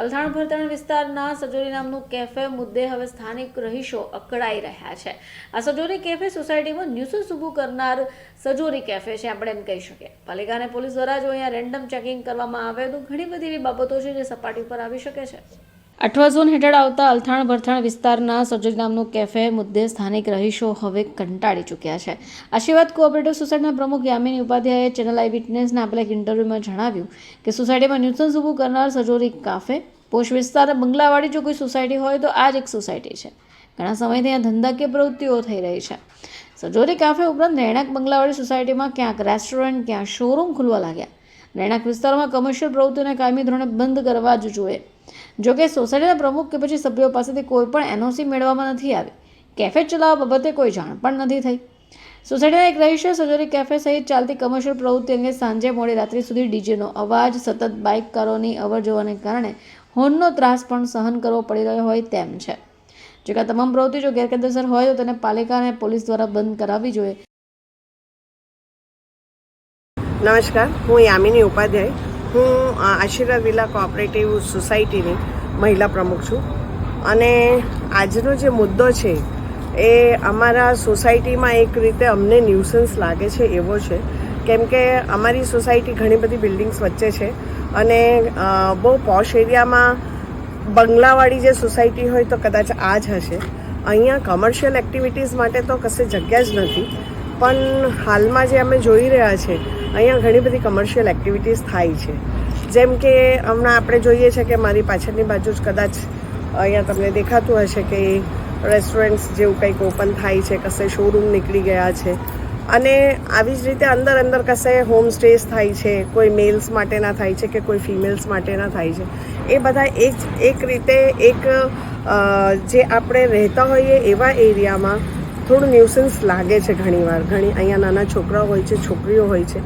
અલથાણ ભરતણ વિસ્તારના સજોરી નામનું કેફે મુદ્દે હવે સ્થાનિક રહીશો અકળાઈ રહ્યા છે. આ સજોરી કેફે સોસાયટીમાં ન્યુસન્સ ઊભું કરનાર સજોરી કેફે છે, આપણે એમ કહી શકીએ. પાલિકા પોલીસ દ્વારા જો અહીંયા રેન્ડમ ચેકિંગ કરવામાં આવે તો ઘણી બધી એવી બાબતો છે જે સપાટી પર આવી શકે છે. અઠવા ઝોન હેઠળ આવતા અલથાણ ભરથાણ વિસ્તારના સજોરી નામનું કેફે મુદ્દે સ્થાનિક રહીશો હવે કંટાળી ચૂક્યા છે. આશીર્વાદ કોઓપરેટિવ સોસાયટીના પ્રમુખ યામિની ઉપાધ્યાયે ચેનલ આઈ વિટનેસને આપેલા એક ઇન્ટરવ્યૂમાં જણાવ્યું કે સોસાયટીમાં ન્યુસન્સ ઊભું કરનાર સજોરી કાફે પોશ વિસ્તાર બંગલાવાળી જો કોઈ સોસાયટી હોય તો આ જ એક સોસાયટી છે. ઘણા સમયથી અહીંયા ધંધાકીય પ્રવૃત્તિઓ થઈ રહી છે. સજોરી કાફે ઉપરાંત રહેણાંક બંગલાવાળી સોસાયટીમાં ક્યાંક રેસ્ટોરન્ટ ક્યાં શોરૂમ ખુલવા લાગ્યા. રહેણાંક વિસ્તારોમાં કમર્શિયલ પ્રવૃત્તિઓને કાયમી ધોરણે બંધ કરવા જ જોઈએ. જોકે સોસાયટીના પ્રમુખ કે પછી સભ્યો પાસેથી કોઈ પણ એનઓસી મેળવવામાં નથી આવી. કેફે ચલાવવા બાબતે કોઈ જાણ પણ નથી થઈ. સોસાયટીના એક રહીશે સજોરી કેફે સહિત ચાલતી કમર્શિયલ પ્રવૃત્તિ અંગે સાંજે મોડી રાત્રિ સુધી ડીજેનો અવાજ, સતત બાઇક કારોની અવર જવરને કારણે હોર્નનો ત્રાસ પણ સહન કરવો પડી રહ્યો હોય તેમ છે. જોકે કે તમામ પ્રવૃત્તિ જો ગેરકાયદેસર હોય તો તેને પાલિકા અને પોલીસ દ્વારા બંધ કરાવવી જોઈએ. નમસ્કાર, હું યામિની ઉપાધ્યાય. હું આશીર્વાદ વિલા કોઓપરેટિવ સોસાયટીની મહિલા પ્રમુખ છું. અને આજનો જે મુદ્દો છે, એ અમારા સોસાયટીમાં એક રીતે અમને ન્યુસન્સ લાગે છે, એવો છે. કેમ કે અમારી સોસાયટી ઘણી બધી બિલ્ડિંગ્સ વચ્ચે છે અને બહુ પોશ એરિયામાં બંગલાવાળી જે સોસાયટી હોય તો કદાચ આ જ હશે. અહીંયા કમર્શિયલ એક્ટિવિટીઝ માટે તો કશે જગ્યા જ નથી. પણ હાલમાં જે અમે જોઈ રહ્યા છે, અહીંયા ઘણી બધી કમર્શિયલ એક્ટિવિટીઝ થાય છે. જેમ કે હમણાં આપણે જોઈએ છે કે મારી પાછળની બાજુ જ કદાચ અહીંયા તમને દેખાતું હશે કે રેસ્ટોરન્ટ્સ જેવું કંઈક ઓપન થાય છે, કશે શોરૂમ નીકળી ગયા છે. અને આવી જ રીતે અંદર અંદર કશે હોમ સ્ટેસ થાય છે, કોઈ મેલ્સ માટેના થાય છે કે કોઈ ફિમેલ્સ માટેના થાય છે. એ બધા એક એક રીતે એક જે આપણે રહેતા હોઈએ એવા એરિયામાં થોડું ન્યુસન્સ લાગે છે ઘણીવાર. ઘણી અહીંયા નાના છોકરાઓ હોય છે, છોકરીઓ હોય છે.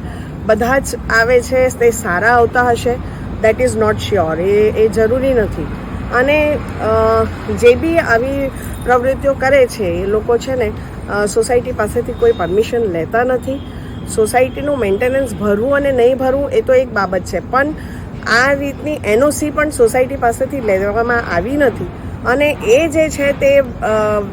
બધા જ આવે છે, તે સારા આવતા હશે. દેટ ઇઝ નોટ શ્યોર એ એ જરૂરી નથી. અને જે બી આવી પ્રવૃત્તિઓ કરે છે, એ લોકો છે ને સોસાયટી પાસેથી કોઈ પરમિશન લેતા નથી. સોસાયટીનું મેન્ટેનન્સ ભરવું અને નહીં ભરવું એ તો એક બાબત છે. પણ આ રીતની એનઓસી પણ સોસાયટી પાસેથી લેવામાં આવી નથી. અને એ જે છે તે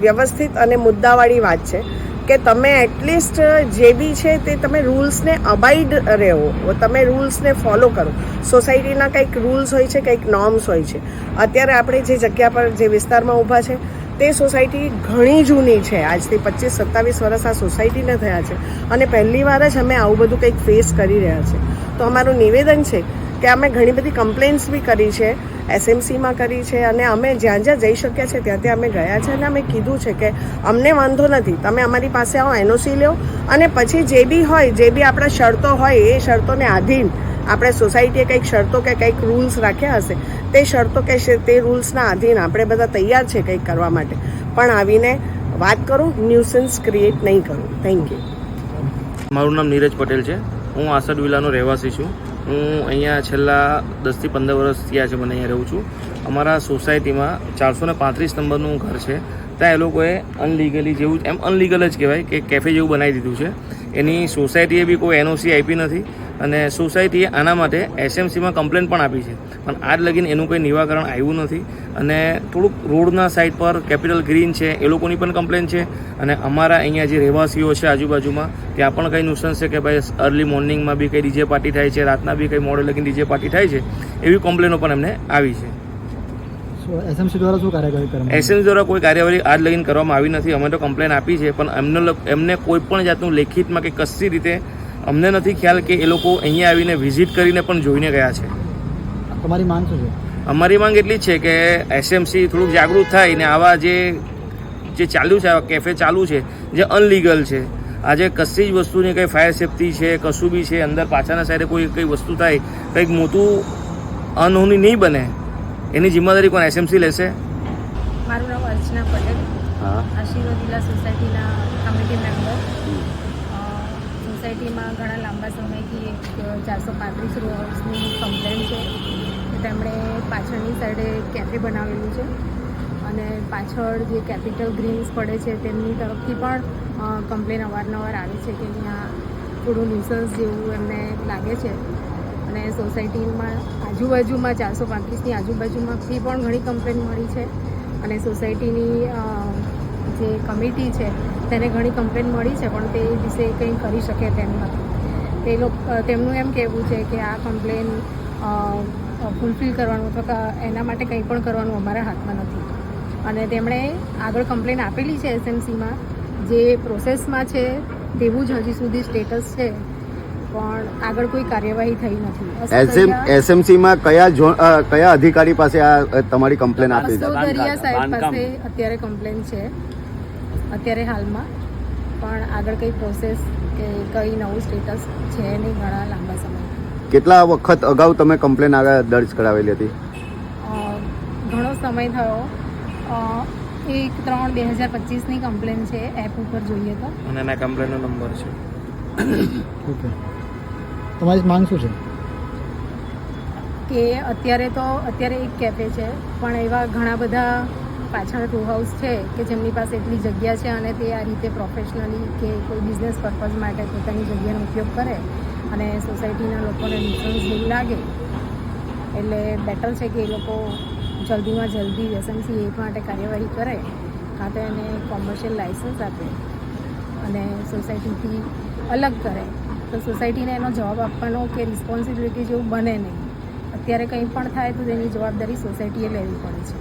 વ્યવસ્થિત અને મુદ્દાવાળી વાત છે કે તમે એટલીસ્ટ જે બી છે તે તમે રૂલ્સને અબાઈડ રહેવો. તમે રૂલ્સને ફોલો કરો. સોસાયટીના કંઈક રૂલ્સ હોય છે, કંઈક નોર્મ્સ હોય છે. અત્યારે આપણે જે જગ્યા પર, જે વિસ્તારમાં ઊભા છે, તે સોસાયટી ઘણી જૂની છે. આજથી પચીસ, સત્તાવીસ વર્ષ આ સોસાયટીને થયા છે. અને પહેલી વાર જ અમે આવું બધું કંઈક ફેસ કરી રહ્યા છે. તો અમારું નિવેદન છે કે અમે ઘણી બધી કમ્પ્લેન્ટ્સ બી કરી છે. એસએમસીમાં કરી છે અને અમે જ્યાં જ્યાં જઈ શક્યા છે ત્યાં ત્યાં અમે ગયા છે અને અમે કીધું છે કે અમને વાંધો નથી. તમે અમારી પાસે આવો, એનઓસી લો અને પછી જે બી હોય, જે બી આપણા શરતો હોય, એ શરતોને આધીન આપણે સોસાયટીએ કંઈક શરતો કે કંઈક રૂલ્સ રાખ્યા હશે, તે શરતો કે તે રૂલ્સના આધીન આપણે બધા તૈયાર છે કંઈક કરવા માટે. પણ આવીને વાત કરું ન્યુસન્સ ક્રિએટ નહીં કરું. થેન્ક યુ મારું નામ નીરજ પટેલ છે. હું આસદ વિલાનો રહેવાસી છું. હું અહીંયા છેલ્લા દસથી પંદર વર્ષ થયા છે મને અહીંયા રહું છું. અમારા સોસાયટીમાં ચારસો ને પાંત્રીસ નંબરનું ઘર છે. ત્યાં એ લોકોએ અનલીગલી જેવું એમ અનલીગલ જ કહેવાય કે કેફે જેવું બનાવી દીધું છે. એની સોસાયટીએ બી કોઈ એનઓસી આપી નથી. અને સોસાયટીએ આના માટે એસએમસીમાં કમ્પ્લેન પણ આપી છે. પણ આજ લગીને એનું કોઈ નિવાકરણ આવ્યું નથી અને થોડુંક રોડના સાઈડ પર કેપિટલ ગ્રીન છે એ લોકોની પણ કમ્પ્લેન છે અને અમારા અહીંયા જે રહેવાસીઓ છે આજુબાજુમાં ત્યાં પણ કંઈ નુકસાન છે કે ભાઈ અર્લી મોર્નિંગમાં બી કંઈ ડીજે પાર્ટી થાય છે રાતના બી કંઈ મોડે લગીને ડીજે પાર્ટી થાય છે એવી કમ્પ્લેનો પણ એમને આવી છે. એસએમસી દ્વારા શું કાર્યવાહી કરવામાં એસએમસી દ્વારા કોઈ કાર્યવાહી આજ લગીન કરવામાં આવી નથી અમે તો કમ્પ્લેન આપી છે પણ એમને એમને કોઈ પણ જાતનું લેખિતમાં કે કશી રીતે અમને નથી ખ્યાલ કે એ લોકો અહીંયા આવીને વિઝિટ કરીને પણ જોઈને ગયા છે. તમારી માંગ શું છે? અમારી માંગ એટલી જ છે કે એસએમસી થોડુંક જાગૃત થાય ને આવા જે જે ચાલુ છે આવા કેફે ચાલુ છે જે અનલીગલ છે. આજે કશી જ વસ્તુની કંઈ ફાયર સેફટી છે કશું બી છે અંદર પાછળના સાઈડે કોઈ કંઈ વસ્તુ થાય કંઈક મોટું અનહોની નહીં બને. એની જિમ્મેદારી કોણ એસએમસી લેશે? મારું નામ અર્ચના પટેલ. આશીર્વાદ સોસાયટીના કમિટી મેમ્બર. સોસાયટીમાં ઘણા લાંબા સમયથી એક, ચારસો પાંત્રીસ રોડ્સની કમ્પ્લેન છે. તેમણે પાછળની સાઈડે કેફે બનાવેલું છે અને પાછળ જે કેપિટલ ગ્રીન્સ પડે છે તેમની તરફથી પણ કમ્પ્લેન અવારનવાર આવે છે કે ત્યાં થોડું ન્યુસન્સ જેવું એમને લાગે છે. અને સોસાયટીમાં આજુબાજુમાં ચારસો પાંત્રીસની આજુબાજુમાંથી પણ ઘણી કમ્પ્લેન મળી છે. અને સોસાયટીની જે કમિટી છે તેને ઘણી કમ્પ્લેન મળી છે પણ તે વિશે કંઈ કરી શકે તેમ નથી. તે લોકો તેમનું એમ કહેવું છે કે આ કમ્પ્લેન ફૂલફિલ કરવાનું અથવા એના માટે કંઈ પણ કરવાનું અમારા હાથમાં નથી. અને તેમણે આગળ કમ્પ્લેન આપેલી છે એસએમસીમાં જે પ્રોસેસમાં છે તેવું જ હજી સુધી સ્ટેટસ છે પણ આગળ કોઈ કાર્યવાહી થઈ નથી. એસએમ એસએમસીમાં કયા કયા અધિકારી પાસે આ તમારી કમ્પ્લેન આપી છે? સાહેબ પાસે અત્યારે કમ્પ્લેન છે. અત્યારે હાલમાં. પણ આગળ કઈ પ્રોસેસ કે કઈ નવું સ્ટેટસ છે નહીં ઘણા લાંબા સમય કેટલા વખત અગાઉ તમે કમ્પ્લેન આગળ દર્જ કરાવેલી હતી? ઘણો સમય થયો. એક ત્રણ બે હજાર પચીસની કમ્પ્લેન છે એપ ઉપર જોઈએ તો. અને એના કમ્પ્લેનનો નંબર છે. ઓકે. તમારી માંગ શું છે? કે અત્યારે તો અત્યારે એક કેફે છે પણ એવા ઘણા બધા પાછળ રો હાઉસ છે કે જેમની પાસે એટલી જગ્યા છે અને તે આ રીતે પ્રોફેશનલી કે કોઈ બિઝનેસ પર્પઝ માટે પોતાની જગ્યાનો ઉપયોગ કરે અને સોસાયટીના લોકોને ન્યુસન્સ જેવું લાગે, એટલે બેટર છે કે એ લોકો જલ્દીમાં જલ્દી એસએમસી એ માટે કાર્યવાહી કરે, કાં તો એને કોમર્શિયલ લાઇસન્સ આપે અને સોસાયટીથી અલગ કરે. તો સોસાયટીને એનો જવાબ આપવાનો કે રિસ્પોન્સિબિલિટી જેવું બને નહીં. અત્યારે કંઈ પણ થાય તો તેની જવાબદારી સોસાયટીએ લેવી પડે છે.